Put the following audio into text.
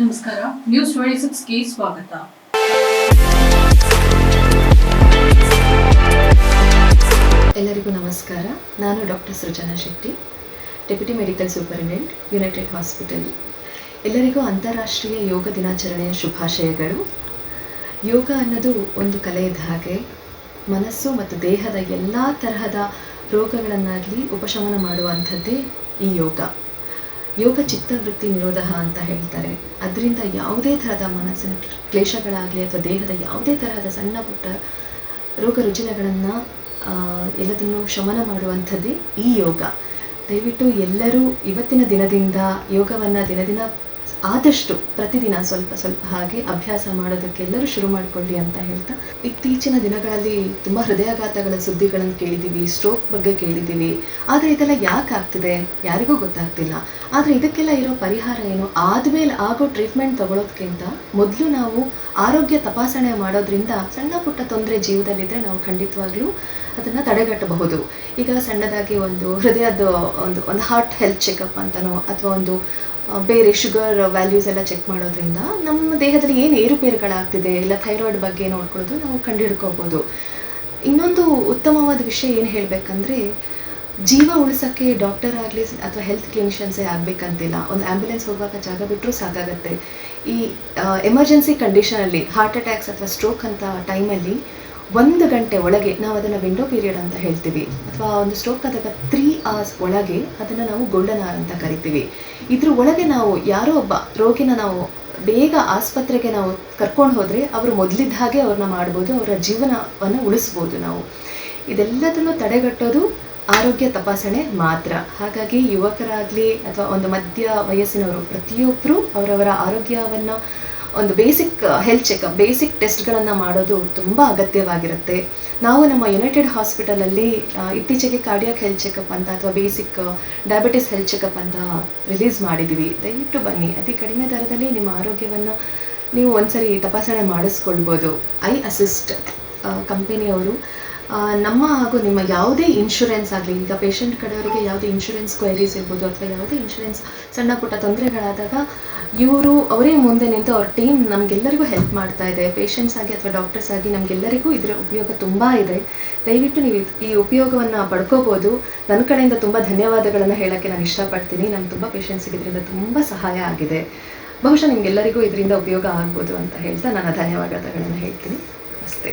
ನಮಸ್ಕಾರ. News twenty ಸಿಕ್ಸ್ಗೆ ಸ್ವಾಗತ. ಎಲ್ಲರಿಗೂ ನಮಸ್ಕಾರ. ನಾನು doctor Srujana Shetty, deputy medical superintendent, United Hospital. ಎಲ್ಲರಿಗೂ ಅಂತಾರಾಷ್ಟ್ರೀಯ ಯೋಗ ದಿನಾಚರಣೆಯ ಶುಭಾಶಯಗಳು. ಯೋಗ ಅನ್ನೋದು ಒಂದು ಕಲೆಯಿದ್ದ ಹಾಗೆ ಮನಸ್ಸು ಮತ್ತು ದೇಹದ ಎಲ್ಲ ತರಹದ ರೋಗಗಳನ್ನಾಗಲಿ ಉಪಶಮನ ಮಾಡುವಂಥದ್ದೇ ಈ ಯೋಗ. ಯೋಗ ಚಿತ್ತವೃತ್ತಿ ನಿರೋಧ ಅಂತ ಹೇಳ್ತಾರೆ. ಅದರಿಂದ ಯಾವುದೇ ಥರದ ಮನಸ್ಸಿನ ಕ್ಲೇಶಗಳಾಗಲಿ ಅಥವಾ ದೇಹದ ಯಾವುದೇ ತರಹದ ಸಣ್ಣ ಪುಟ್ಟ ರೋಗ ರುಜಿನಗಳನ್ನು ಎಲ್ಲದನ್ನು ಶಮನ ಮಾಡುವಂಥದ್ದೇ ಈ ಯೋಗ. ದಯವಿಟ್ಟು ಎಲ್ಲರೂ ಇವತ್ತಿನ ದಿನದಿಂದ ಯೋಗವನ್ನು ದಿನದಿನ ದಿನ ಆದಷ್ಟು ಪ್ರತಿದಿನ ಸ್ವಲ್ಪ ಸ್ವಲ್ಪ ಹಾಗೆ ಅಭ್ಯಾಸ ಮಾಡೋದಕ್ಕೆ ಎಲ್ಲರೂ ಶುರು ಮಾಡಿಕೊಳ್ಳಿ ಅಂತ ಹೇಳ್ತಾ ಇತ್ತೀಚಿನ ದಿನಗಳಲ್ಲಿ ತುಂಬ ಹೃದಯಾಘಾತಗಳ ಸುದ್ದಿಗಳನ್ನು ಕೇಳಿದ್ದೀವಿ ಸ್ಟ್ರೋಕ್ ಬಗ್ಗೆ ಕೇಳಿದ್ದೀವಿ. ಆದರೆ ಇದೆಲ್ಲ ಯಾಕೆ ಆಗ್ತಿದೆ? ಯಾರಿಗೂ ಗೊತ್ತಾಗ್ತಿಲ್ಲ. ಆದರೆ ಇದಕ್ಕೆಲ್ಲ ಇರೋ ಪರಿಹಾರ ಏನು? ಆದಮೇಲೆ ಆಗೋ ಟ್ರೀಟ್ಮೆಂಟ್ ತಗೊಳ್ಳೋದಕ್ಕಿಂತ ಮೊದಲು ನಾವು ಆರೋಗ್ಯ ತಪಾಸಣೆ ಮಾಡೋದ್ರಿಂದ ಸಣ್ಣ ಪುಟ್ಟ ತೊಂದರೆ ಜೀವದಲ್ಲಿದ್ದರೆ ನಾವು ಖಂಡಿತವಾಗ್ಲೂ ಅದನ್ನು ತಡೆಗಟ್ಟಬಹುದು. ಈಗ ಸಣ್ಣದಾಗಿ ಒಂದು ಹೃದಯದ ಒಂದು ಒಂದು ಹಾರ್ಟ್ ಹೆಲ್ತ್ ಚೆಕಪ್ ಅಂತನೋ, ಅಥವಾ ಒಂದು ಬೇರೆ ಶುಗರ್ ವ್ಯಾಲ್ಯೂಸ್ ಎಲ್ಲ ಚೆಕ್ ಮಾಡೋದ್ರಿಂದ ನಮ್ಮ ದೇಹದಲ್ಲಿ ಏನು ಏರುಪೇರುಗಳಾಗ್ತಿದೆ ಇಲ್ಲ ಥೈರಾಯ್ಡ್ ಬಗ್ಗೆ ನೋಡ್ಕೊಳ್ಳೋದು ನಾವು ಕಂಡುಹಿಡ್ಕೋಬೋದು. ಇನ್ನೊಂದು ಉತ್ತಮವಾದ ವಿಷಯ ಏನು ಹೇಳಬೇಕಂದ್ರೆ, ಜೀವ ಉಳಿಸೋಕ್ಕೆ ಡಾಕ್ಟರ್ ಆಗಲಿ ಅಥವಾ ಹೆಲ್ತ್ ಕ್ಲಿನಿಷಿಯನ್ಸೇ ಆಗಬೇಕಂತಿಲ್ಲ. ಒಂದು ಆ್ಯಂಬುಲೆನ್ಸ್ ಹೋಗುವಾಗ ಜಾಗ ಬಿಟ್ಟರೂ ಸಾಕಾಗತ್ತೆ. ಈ ಎಮರ್ಜೆನ್ಸಿ ಕಂಡೀಷನಲ್ಲಿ ಹಾರ್ಟ್ ಅಟ್ಯಾಕ್ಸ್ ಅಥವಾ ಸ್ಟ್ರೋಕ್ ಅಂತ ಟೈಮಲ್ಲಿ ಒಂದು ಗಂಟೆ ಒಳಗೆ ನಾವು ಅದನ್ನು ವಿಂಡೋ ಪೀರಿಯಡ್ ಅಂತ ಹೇಳ್ತೀವಿ. ಅಥವಾ ಒಂದು ಸ್ಟ್ರೋಕ್ ಆದಾಗ ತ್ರೀ ಅವರ್ಸ್ ಒಳಗೆ ಅದನ್ನು ನಾವು ಗೋಲ್ಡನ್ ಅವರ್ ಅಂತ ಕರಿತೀವಿ. ಇದ್ರ ಒಳಗೆ ನಾವು ಯಾರೋ ಒಬ್ಬ ರೋಗಿನ ನಾವು ಬೇಗ ಆಸ್ಪತ್ರೆಗೆ ನಾವು ಕರ್ಕೊಂಡು ಹೋದರೆ ಅವರು ಮೊದಲಿದ್ದ ಹಾಗೆ ಅವ್ರನ್ನ ಮಾಡ್ಬೋದು, ಅವರ ಜೀವನವನ್ನು ಉಳಿಸ್ಬೋದು ನಾವು. ಇದೆಲ್ಲದನ್ನು ತಡೆಗಟ್ಟೋದು ಆರೋಗ್ಯ ತಪಾಸಣೆ ಮಾತ್ರ. ಹಾಗಾಗಿ ಯುವಕರಾಗಲಿ ಅಥವಾ ಒಂದು ಮಧ್ಯ ವಯಸ್ಸಿನವರು ಪ್ರತಿಯೊಬ್ಬರು ಅವರವರ ಆರೋಗ್ಯವನ್ನು ಒಂದು ಬೇಸಿಕ್ ಹೆಲ್ತ್ ಚೆಕಪ್ ಬೇಸಿಕ್ ಟೆಸ್ಟ್ಗಳನ್ನು ಮಾಡೋದು ತುಂಬ ಅಗತ್ಯವಾಗಿರುತ್ತೆ. ನಾವು ನಮ್ಮ ಯುನೈಟೆಡ್ ಹಾಸ್ಪಿಟಲಲ್ಲಿ ಇತ್ತೀಚೆಗೆ ಕಾರ್ಡಿಯಾಕ್ ಹೆಲ್ತ್ ಚೆಕಪ್ ಅಂತ ಅಥವಾ ಬೇಸಿಕ್ ಡಯಾಬಿಟಿಸ್ ಹೆಲ್ತ್ ಚೆಕಪ್ ಅಂತ ರಿಲೀಸ್ ಮಾಡಿದ್ದೀವಿ ದಯವಿಟ್ಟು ಬನ್ನಿ. ಅತಿ ಕಡಿಮೆ ದರದಲ್ಲಿ ನಿಮ್ಮ ಆರೋಗ್ಯವನ್ನು ನೀವು ಒಂದ್ಸರಿ ತಪಾಸಣೆ ಮಾಡಿಸ್ಕೊಳ್ಬೋದು. ಐ ಅಸಿಸ್ಟ್ ಕಂಪನಿಯವರು ನಮ್ಮ ಹಾಗೂ ನಿಮ್ಮ ಯಾವುದೇ ಇನ್ಶೂರೆನ್ಸ್ ಆಗಲಿ, ಈಗ ಪೇಷಂಟ್ ಕಡೆಯವರಿಗೆ ಯಾವುದೇ ಇನ್ಶೂರೆನ್ಸ್ ಕ್ವೈರೀಸ್ ಇರ್ಬೋದು ಅಥವಾ ಯಾವುದೇ ಇನ್ಶೂರೆನ್ಸ್ ಸಣ್ಣ ಪುಟ್ಟ ತೊಂದರೆಗಳಾದಾಗ, ಇವರು ಅವರೇ ಮುಂದೆ ನಿಂತು ಅವ್ರ ಟೀಮ್ ನಮಗೆಲ್ಲರಿಗೂ ಹೆಲ್ಪ್ ಮಾಡ್ತಾ ಇದೆ. ಪೇಷಂಟ್ಸ್ ಆಗಿ ಅಥವಾ ಡಾಕ್ಟರ್ಸ್ ಆಗಿ ನಮಗೆಲ್ಲರಿಗೂ ಇದರ ಉಪಯೋಗ ತುಂಬ ಇದೆ. ದಯವಿಟ್ಟು ನೀವು ಈ ಉಪಯೋಗವನ್ನು ಪಡ್ಕೋಬೋದು. ನನ್ನ ಕಡೆಯಿಂದ ತುಂಬ ಧನ್ಯವಾದಗಳನ್ನು ಹೇಳೋಕ್ಕೆ ನಾನು ಇಷ್ಟಪಡ್ತೀನಿ. ನಮ್ಗೆ ತುಂಬ ಪೇಷಂಟ್ಸಿಗೆ ಇದರಿಂದ ತುಂಬ ಸಹಾಯ ಆಗಿದೆ. ಬಹುಶಃ ನಿಮಗೆಲ್ಲರಿಗೂ ಇದರಿಂದ ಉಪಯೋಗ ಆಗ್ಬೋದು ಅಂತ ಹೇಳ್ತಾ ನಾನು ಧನ್ಯವಾದಗಳನ್ನು ಹೇಳ್ತೀನಿ. ಅಷ್ಟೇ